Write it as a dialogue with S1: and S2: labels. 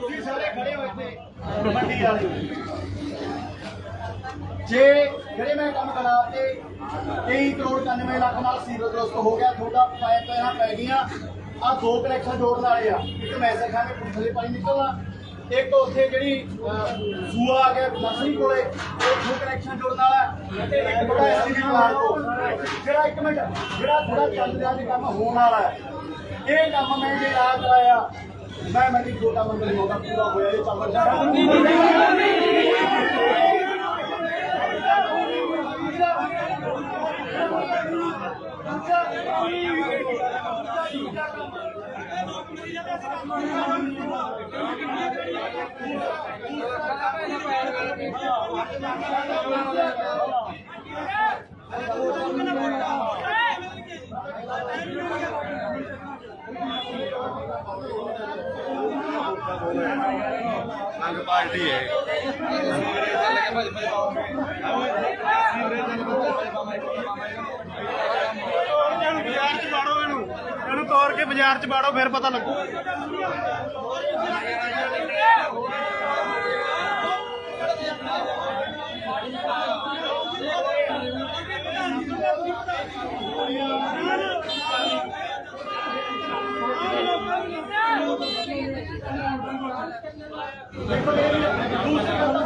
S1: ਤੁਸੀਂ ਸਾਰੇ ਖੜੇ ਹੋ ਇੱਥੇ ਮੰਡੀ ਵਾਲੇ ਜੇ ਜਿਹੜੇ ਮੈਂ ਕੰਮ ਕਰਾ ਤੇ 23 ਕਰੋੜ 99 ਲੱਖ ਨਾਲ ਸੀਵਰ ਦਰਸਤ ਹੋ ਗਿਆ, ਤੁਹਾਡਾ ਪਾਇਪ ਪੈਣਾ ਪੈ ਗਈਆਂ ਆ ਦੋ ਕਨੈਕਸ਼ਨ ਜੋੜਨ ਵਾਲੇ ਆ। ਇੱਕ ਮੈਸੇਜ ਖਾ ਕੇ ਪੁੱਠਲੇ ਪਾਣੀ ਨਿਕਲਣਾ। ਇੱਕ ਉੱਥੇ ਜਿਹੜੀ ਸੂਆ ਆ ਗਿਆ ਨਰਸਰੀ ਕੋਲੇ ਉਹ ਕਨੈਕਸ਼ਨ ਜੋੜਨ ਵਾਲਾ ਤੇ ਇੱਕ ਥੋੜਾ ਐਸਸੀਬੀ ਪਲਾਨ ਤੋਂ ਜਿਹੜਾ ਇੱਕ ਮਿੰਟ ਜਿਹੜਾ ਥੋੜਾ ਚੱਲ ਰਿਹਾ ਜੇ ਕੰਮ ਹੋਣ ਵਾਲਾ ਹੈ ਇਹ ਕੰਮ ਮੈਂ ਜੇ ਆ ਕਰਾਇਆ ਮੈਂ ਮੰਡੀ ਛੋਟਾ ਮੰਡੀ ਮੌਕਾ ਪੂਰਾ ਹੋਇਆ ਇਹ ਚੱਲ
S2: ਅੰਗ ਪਾਰਟੀ ਹੈ
S1: ਇਹਨੂੰ ਬਾਜ਼ਾਰ ਚ ਬਾੜੋ ਇਹਨੂੰ ਇਹਨੂੰ ਤੋੜ ਕੇ ਬਾਜ਼ਾਰ ਚ ਬਾੜੋ ਫਿਰ ਪਤਾ ਲੱਗੂ। ਕਿੰਦਰ